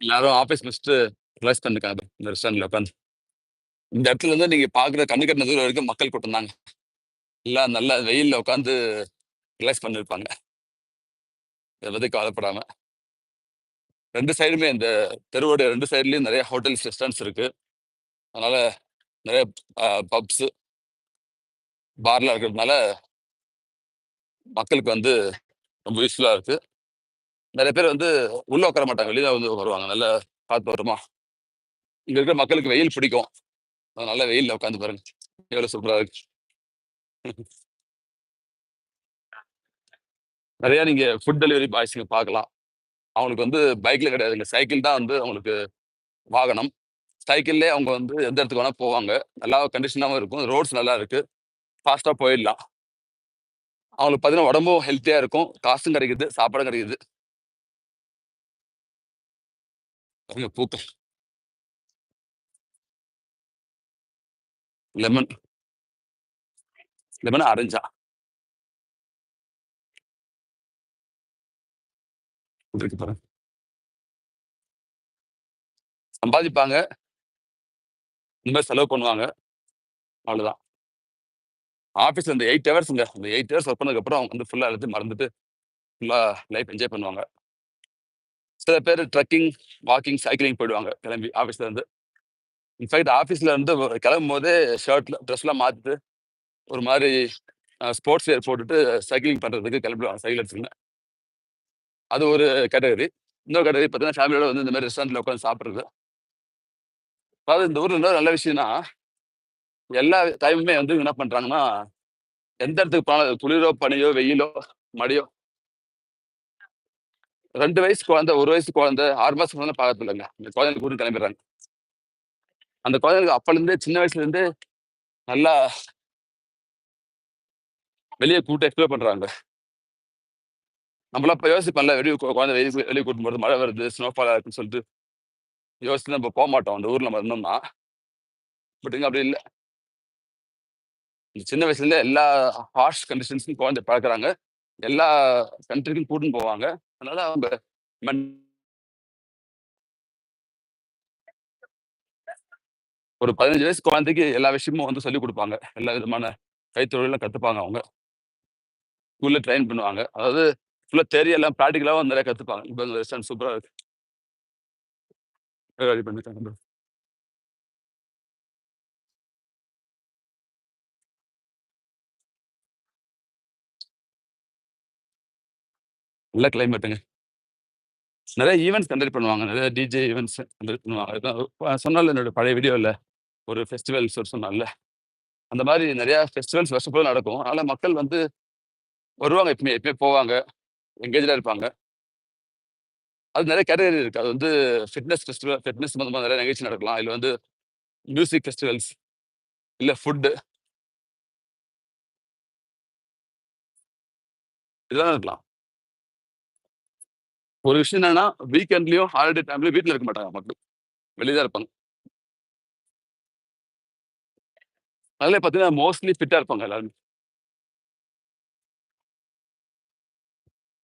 எல்லாரும் ஆஃபீஸ் முடிச்சுட்டு ரிலாக்ஸ் பண்ணிருக்காங்க இந்த ரெஸ்டாரண்ட்ல உட்காந்து இந்த இடத்துல இருந்து நீங்க பாக்குற கண்ணு கட்டின தூரம் வரைக்கும் மக்கள் கூட்டம் தாங்க. எல்லாம் நல்லா வெயில்ல உட்காந்து ரிலாக்ஸ் பண்ணிருப்பாங்க. இதை பத்தி கவலைப்படாம. ரெண்டு சைடுமே இந்த தெருவோட ரெண்டு சைட்லயும் நிறைய ஹோட்டல்ஸ் ரெஸ்டாரண்ட்ஸ் இருக்கு. அதனால நிறைய பப்ஸ் பார்லாம் இருக்கிறதுனால மக்களுக்கு வந்து ரொம்ப யூஸ்ஃபுல்லாக இருக்குது நிறைய பேர் வந்து உள்ள உட்கார மாட்டாங்க. வெளியில வந்து வருவாங்க. நல்ல காத்து வருமா இங்க இருக்கிற மக்களுக்கு வெயில் பிடிக்கும். நல்ல வெயில்ல உட்காந்து பாருங்க. எவ்வளவு சூப்பரா இருக்கு. நிறைய நீங்க ஃபுட் டெலிவரி பாய்ஸுங்க பார்க்கலாம் அவங்களுக்கு வந்து பைக்ல கிடையாதுங்க. சைக்கிள் தான் வந்து அவங்களுக்கு வாகனம். சைக்கிள்லேயே அவங்க வந்து எந்த இடத்துக்கு வேணா போவாங்க. நல்லா கண்டிஷனாகவும் இருக்கும். ரோட்ஸ் நல்லா இருக்கு. ஃபாஸ்ட்டாக போயிடலாம். அவங்களுக்கு பார்த்தீங்கன்னா உடம்பும் ஹெல்த்தியாக இருக்கும். காசும் கிடைக்குது. சாப்பாடும் கிடைக்குது. பாருங்க பூக்கள் லெமன் லெமன் ஆரஞ்சா இருக்கு பாருங்க சம்பாதிப்பாங்க இந்த மாதிரி செலவு பண்ணுவாங்க அவ்வளோதான் ஆஃபீஸில் இந்த எயிட் ஹவர்ஸுங்க இந்த எயிட் ஹவர்ஸ் ஒர்க் பண்ணதுக்கப்புறம் அவங்க வந்து ஃபுல்லாக எல்லாத்தையும் மறந்துட்டு ஃபுல்லாக லைஃப் என்ஜாய் பண்ணுவாங்க சில பேர் ட்ரெக்கிங் வாக்கிங் சைக்கிளிங் போயிடுவாங்க கிளம்பி ஆஃபீஸ்ல இருந்து. இன்ஃபேக்ட் ஆஃபீஸ்ல இருந்து கிளம்பும் போதே ஷர்ட்ல ட்ரெஸ்லாம் மாற்றிட்டு ஒரு மாதிரி ஸ்போர்ட்ஸ் வேர் போட்டுட்டு சைக்கிளிங் பண்ணுறதுக்கு கிளம்பிடுவாங்க சைக்கிள் எடுத்துக்கின்னு. அது ஒரு கேட்டகரி. இன்னொரு கேட்டகரி பார்த்தீங்கன்னா ஃபேமிலியோட வந்து இந்த மாதிரி ரெஸ்டாரண்ட்டில் உட்காந்து சாப்பிட்றது. அதாவது இந்த ஊரில் இன்னொரு நல்ல விஷயம்னா எல்லா டைமுமே வந்து என்ன பண்ணுறாங்கன்னா எந்த இடத்துக்கு போனாலும் குளிரோ பனியோ வெயிலோ மடியோ ரெண்டு வயசு குழந்தை ஒரு வயசு குழந்தை ஆறு மாசம் குழந்தை பார்க்கறது இல்லைங்க. இந்த குழந்தைங்க கூட கிளம்பிடுறாங்க. அந்த குழந்தைங்களுக்கு அப்பல இருந்தே சின்ன வயசுல இருந்தே நல்லா வெளியே கூப்பிட்டு எக்ஸ்ப்ளோர் பண்றாங்க. நம்மளா இப்போ யோசிப்போம்ல வெளியே குழந்தை வெளியே வெளியே கூட்டும் போது மழை வருது ஸ்னோஃபாலாக இருக்குன்னு சொல்லிட்டு யோசிச்சு நம்ம போக மாட்டோம். அந்த ஊர்ல நம்ம இருந்தோம்னா. பட் இங்க அப்படி இல்லை. சின்ன வயசுல இருந்தே எல்லா ஹார்ஷ் கண்டிஷன்ஸும் குழந்தை பழக்கிறாங்க எல்லா கண்ட்ரிக்கும் கூட்டின்னு போவாங்க. அதனால அவங்க ஒரு பதினஞ்சு வயசு குழந்தைக்கு எல்லா விஷயமும் வந்து சொல்லிக் கொடுப்பாங்க. எல்லா விதமான கைத்தொழிலும் கற்றுப்பாங்க அவங்க. ஸ்கூல்ல ட்ரெயின் பண்ணுவாங்க. அதாவது ஃபுல்லாக தேரி எல்லாம் ப்ராக்டிக்கலாவும் நிறைய கற்றுப்பாங்க இப்போ ரெஸ்டாரண்ட் சூப்பராக இருக்கு. ரெடி நல்ல கிளைமேட்டுங்க நிறைய ஈவெண்ட்ஸ் கண்டக்ட் பண்ணுவாங்க. நிறைய டிஜே ஈவெண்ட்ஸ் கண்டக்ட் பண்ணுவாங்க. அதான் சொன்னால என்னோட பழைய வீடியோவில் ஒரு ஃபெஸ்டிவல்ஸ் ஒரு சொன்னால அந்த மாதிரி நிறையா ஃபெஸ்டிவல்ஸ் வருஷம் ஃபுல்லாக நடக்கும். அதனால மக்கள் வந்து வருவாங்க எப்பவுமே. எப்பவுமே போவாங்க. எங்கேஜாக இருப்பாங்க. அது நிறைய கேட்டகரி இருக்கு. அது வந்து ஃபிட்னஸ் ஃபெஸ்டிவல் ஃபிட்னஸ் சம்மந்தமாக நிறைய நிகழ்ச்சி நடக்கலாம். இல்லை வந்து மியூசிக் ஃபெஸ்டிவல்ஸ் இல்லை ஃபுட்டு இதெல்லாம் இருக்கலாம் ஒரு விஷயம் என்னன்னா வீக்கெண்ட்லயும் ஹாலிடே டைம்லயும் வீட்டில் இருக்க மாட்டாங்க மக்கள். வெளியே தான் இருப்பாங்க. அதில் பார்த்தீங்கன்னா மோஸ்ட்லி ஃபிட்டாக இருப்பாங்க எல்லாருமே.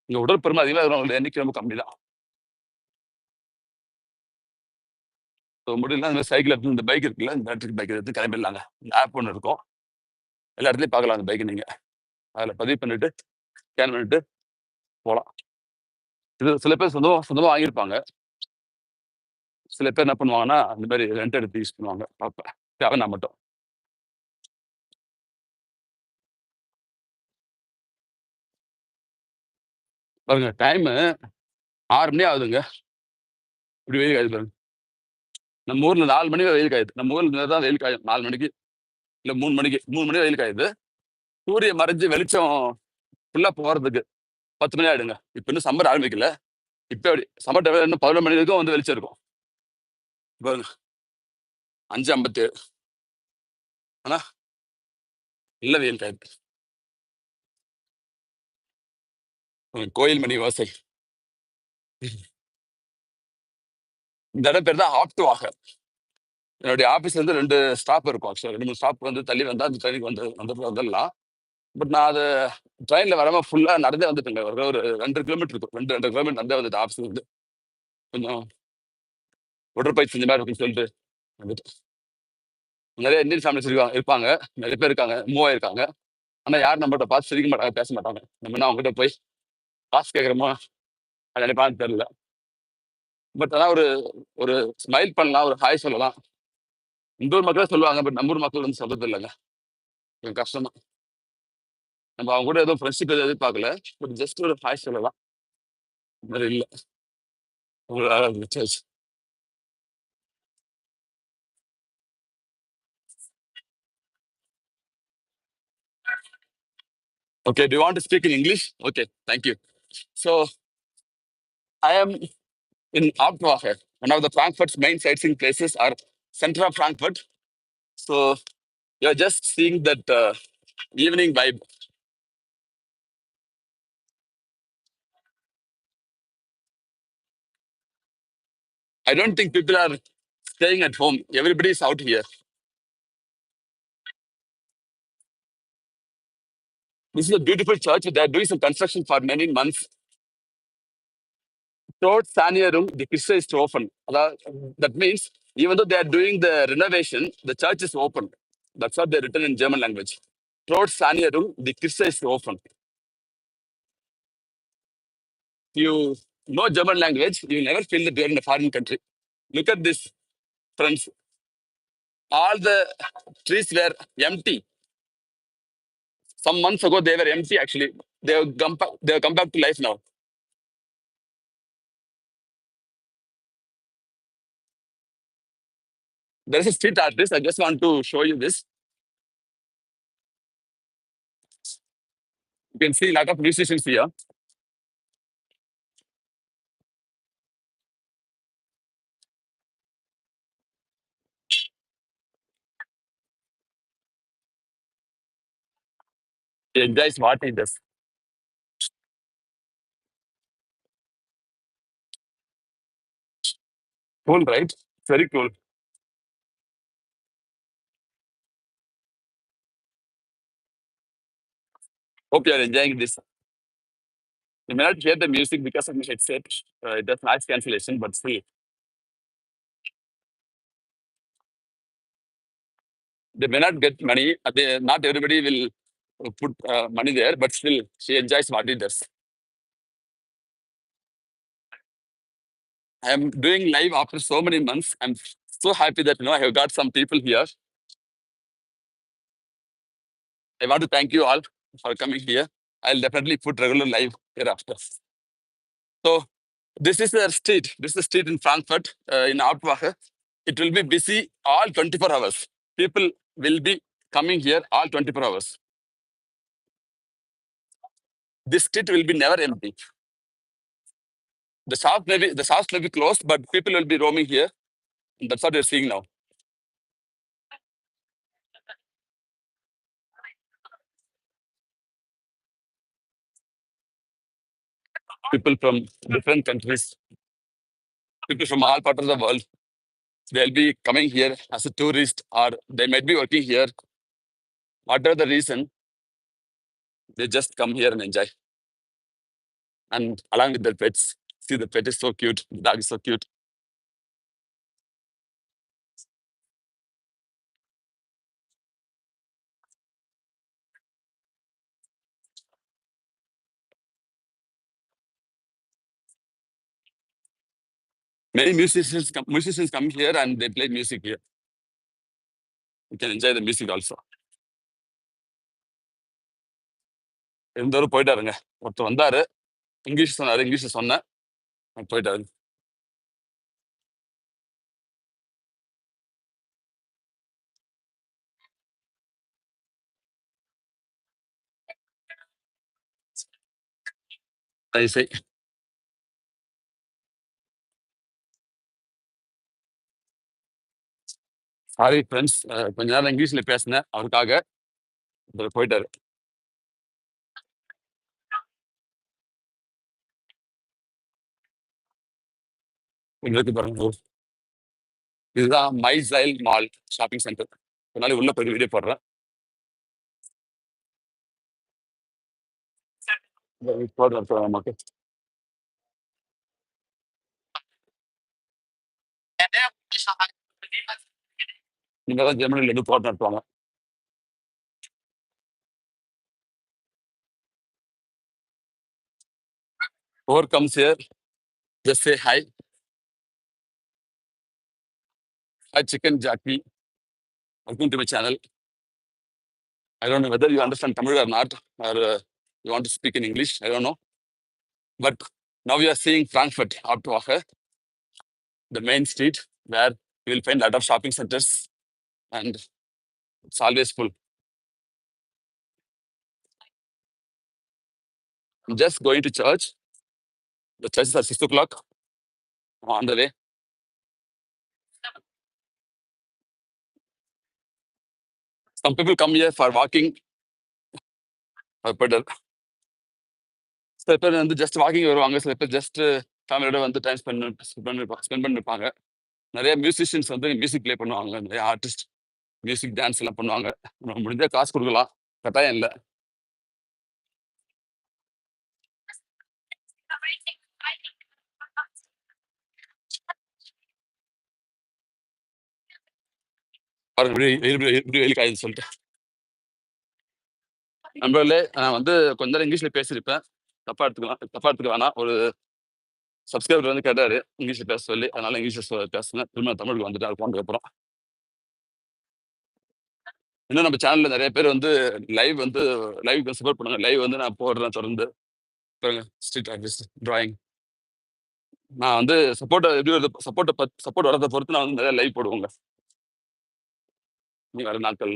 இங்கே உடற்பெருமை அதிகமாக இருக்கிறவங்களோட எண்ணிக்கை ரொம்ப கம்மி தான் ஸோ முடியல இந்த சைக்கிள் எடுத்து இந்த பைக் இருக்குல்ல இந்த எலக்ட்ரிக் பைக் எடுத்து கிளம்பிடலாங்க. இந்த ஆப் ஒன்று இருக்கும். எல்லா இடத்துலையும் பார்க்கலாம் அந்த பைக்கை நீங்கள் அதில் பதிவு பண்ணிட்டு ஸ்கேன் பண்ணிட்டு போகலாம் இது சில பேர் சொந்தமாக சொந்தமாக வாங்கியிருப்பாங்க. சில பேர் என்ன பண்ணுவாங்கன்னா இந்த மாதிரி ரெண்ட் எடுத்து யூஸ் பண்ணுவாங்க. பார்ப்பேன் தேவைன்னா மட்டும். பாருங்க டைமு ஆறு மணி ஆகுதுங்க. இப்படி வெயில் காயுது பாருங்க. நம்ம ஊரில் நாலு மணி வெயில் காயுது. நம்ம ஊரில் தான் வெயில் காயும். நாலு மணிக்கு இல்லை மூணு மணிக்கு மூணு மணி வெயில் காயுது. சூரியன் மறைஞ்சு வெளிச்சம் ஃபுல்லாக போகிறதுக்கு பத்து மணி ஆகிடுங்க இப்போ இன்னும் சம்மர் ஆரம்பிக்கல. இப்போ அப்படி சம்மர் டைம்ல இன்னும் பதினொரு மணி வரைக்கும் வந்து வெளிச்சம் இருக்கும். பாருங்க. அஞ்சு ஐம்பத்தி ஏழு. ஆனா நல்ல வெயில் டைம் கோயில் மணி வாசை இந்த இடம் பேர் தான் ஆப்டு வாகர் என்னுடைய ஆஃபீஸ்ல இருந்து ரெண்டு ஸ்டாப் இருக்கும் ஆக்சுவலாக ரெண்டு மூணு ஸ்டாப் வந்து தள்ளி வந்தால் அந்த ட்ரெயினுக்கு வந்து வந்து வந்துடலாம். பட் நான் அது ட்ரெயினில் வராமல் ஃபுல்லாக நடந்தே வந்துட்டேங்க. ஒரு ஒரு ரெண்டு கிலோமீட்டர் இருக்கும். ரெண்டு ரெண்டு கிலோமீட்டர் நடந்தே வந்துட்டு ஆஃபீஸ் வந்து கொஞ்சம் உடற்பயிற்சி செஞ்ச மாதிரி இருக்குன்னு சொல்லிட்டு வந்துட்டு நிறைய இந்தியன் ஃபேமிலிஸ் இருக்காங்க இருப்பாங்க. நிறைய பேர் இருக்காங்க. மூவ் ஆயிருக்காங்க ஆனால் யாரும் நம்மகிட்ட பார்த்து சிரிக்க மாட்டாங்க பேச மாட்டாங்க. நம்ம என்ன அவங்ககிட்ட போய் காசு கேட்குறோமா அது நினைப்பான்னு தெரியல. பட் அதான் ஒரு ஒரு ஸ்மைல் பண்ணலாம் ஒரு ஹாய் சொல்லலாம். இந்த ஊர் மக்களே சொல்லுவாங்க பட் நம்ம ஊர் மக்கள் வந்து சொல்றது இல்லைங்க கொஞ்சம் கஷ்டம்தான். நம்ம அவங்க கூட எதுவும் ஃப்ரெண்ட்ஷிப் எதுவும் எதிர்பார்க்கல பட் ஜஸ்ட் ஒரு ஹாய் சொல்லலாம் வேற இல்லை ஒரு அழகா இருந்துச்சு Okay, do you want to speak in English? Okay, thank you. So I am in Abtwache, one of the Frankfurt's main sightseeing places are center of Frankfurt. So you're just seeing that uh, evening vibe. I don't think people are staying at home. Everybody is out here. This is a beautiful church. They're doing some construction for many months. Towards Saniarum, the Krishna is open. That means even though they are doing the renovation, the church is open. That's what they written in German language. Towards Saniarum, the Krishna is open. You know German language, you will never feel that you're in a foreign country. Look at this, friends. All the trees were empty. Some months ago, they were empty actually. They have come, they have come back to life now. There is a street artist. I just want to show you this. You can see a lot of musicians here. He enjoys what he does. Cool, right? Very cool. Hope you are enjoying this. You may not hear the music because of my headset. Uh, noise cancellation, but still, they may not get money. uh, They, not everybody will put uh, money there, but still, she enjoys what he does. I am doing live after so many months. I'm so happy that you know I have got some people here. I want to thank you all for coming here. I'll definitely put regular live hereafter. So this is the street. This is the street in Frankfurt, uh, in Outwache. It will be busy all 24 hours. People will be coming here all 24 hours. This street will be never empty. The shop may be the shops may be closed, but people will be roaming here. That's what you're seeing now. People from different countries, people from all parts of the world, they'll be coming here as a tourist, or they might be working here. Whatever the reason, they just come here and enjoy. And along with their pets. See, the pet is so cute. The dog is so cute. Many musicians come, musicians come here and they play music here. You can enjoy the music also. இருந்தவரும் போயிட்டாருங்க. ஒருத்தர் வந்தாரு. English சொன்னாரு English சொன்னேன். போயிட்டாரு. சரி sorry friends கொஞ்ச நேரம் இங்கிலீஷ்ல பேசினேன். அவருக்காக. போயிட்டாரு. இங்க இருக்கு பாருங்க. இதுதான் மைசைல் மால் ஷாப்பிங் சென்டர். அதனால உள்ள போய் வீடியோ போடுறேன். போடுறேன் போடுறேன் நமக்கு இங்கே தான் ஜெர்மனியில் இருந்து தோட்டம் நடத்துவாங்க over comes here just say hi Chicken Jackie. Welcome to my channel. I don't know whether you understand Tamil or not, or uh, you want to speak in English. I don't know. But now we are seeing Frankfurt, Hauptwache, the main street where you will find a lot of shopping centers and it's always full. I'm just going to church. The church is at 6 o'clock on the way. Some people come here for walking. Better சில பேர் வந்து just walking வருவாங்க. சில பேர் just ஃபேமிலியோட uh, வந்து time spend spend spend பண்ணிருப்பாங்க. நிறைய மியூசிஷியன்ஸ் வந்து மியூசிக் ப்ளே பண்ணுவாங்க. நிறைய ஆர்டிஸ்ட் மியூசிக் டான்ஸ் எல்லாம் பண்ணுவாங்க. நம்ம காசு கொடுக்கலாம். கட்டாயம் இல்லை. பாருங்க இப்படி இப்படி இப்படி வெயில் காயுது சொல்லிட்டு. நண்பர்களே நான் வந்து கொஞ்ச நேரம் இங்கிலீஷ்ல பேசியிருப்பேன். தப்பா எடுத்துக்கலாம் தப்பா எடுத்துக்க வேணாம். ஒரு சப்ஸ்கிரைபர் வந்து கேட்டாரு இங்கிலீஷ்ல பேச சொல்லி அதனால இங்கிலீஷ்ல பேசுனேன் திரும்ப தமிழுக்கு வந்துட்டு அது போனதுக்கு அப்புறம். இன்னும் நம்ம சேனல்ல நிறைய பேர் வந்து லைவ் வந்து லைவ் சப்போர்ட் பண்ணுங்க. லைவ் வந்து நான் போடுறேன் தொடர்ந்து. பாருங்க ஸ்ட்ரீட் ஆஃபீஸ் டிராயிங் நான் வந்து சப்போர்ட் எப்படி வருது சப்போர்ட்டை சப்போர்ட் வரதை பொறுத்து நான் வந்து நிறைய லைவ் போடுவோங்க. நீ வர நாட்கள்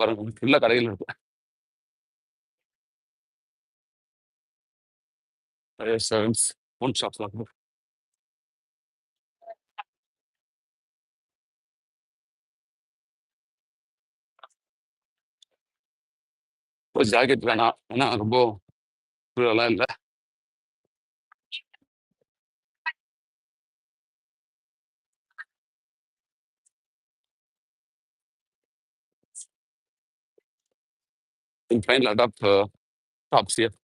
பாருங்க ஃபுல்லா கடைகள் இருக்கு நிறைய ஃபோன் ஷாப்ஸ்லாம் ஜாக்கெட் வேணாம். ஏன்னா ரொம்ப குளிரெல்லாம் இல்லை. You can find a uh, shops here.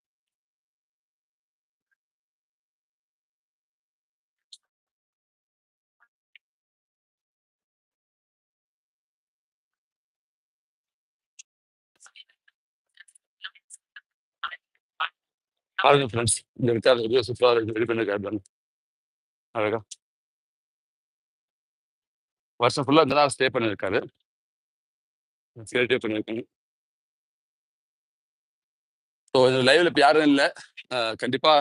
பாருங்க ஃப்ரெண்ட்ஸ் இந்த விசாரணை எப்படியோ சூப்பராக இருக்கு ரெடி பண்ணி கேட்பாங்க அழகா வருஷம் ஃபுல்லாக இந்த தான் ஸ்டே பண்ணியிருக்காரு. ஸ்டே பண்ணியிருக்காங்க ஸோ இது லைவ்ல இப்போ யாரும் இல்லை. கண்டிப்பாக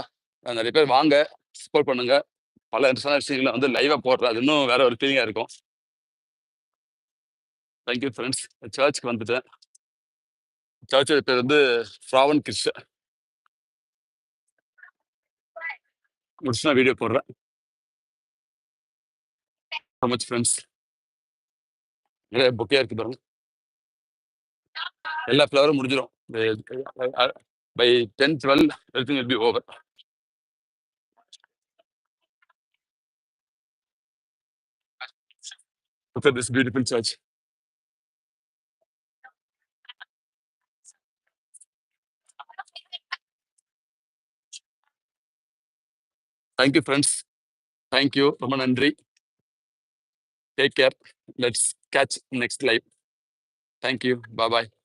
நிறைய பேர் வாங்க சப்போர்ட் பண்ணுங்க. பல இன்ட்ரெஸ்டான விஷயங்களை வந்து லைவா போடுறேன். அது இன்னும் வேற ஒரு ஃபீலிங்காக இருக்கும். தேங்க்யூ ஃப்ரெண்ட்ஸ் சர்ச்சுக்கு வந்துட்டேன். சர்ச்சோட பேர் வந்து ஃப்ராவன் கிறிஸ் முடிச்சுனா நான் வீடியோ போடுறேன். மச் ஃப்ரெண்ட்ஸ் நிறைய பொக்கையாக இருக்கு பாருங்க. எல்லா ஃப்ளவரும் முடிஞ்சிடும் By 10, 12, everything will be over. Look at this beautiful church. Thank you, friends. Thank you, Roman Andri. Take care. Let's catch next live. Thank you. Bye bye.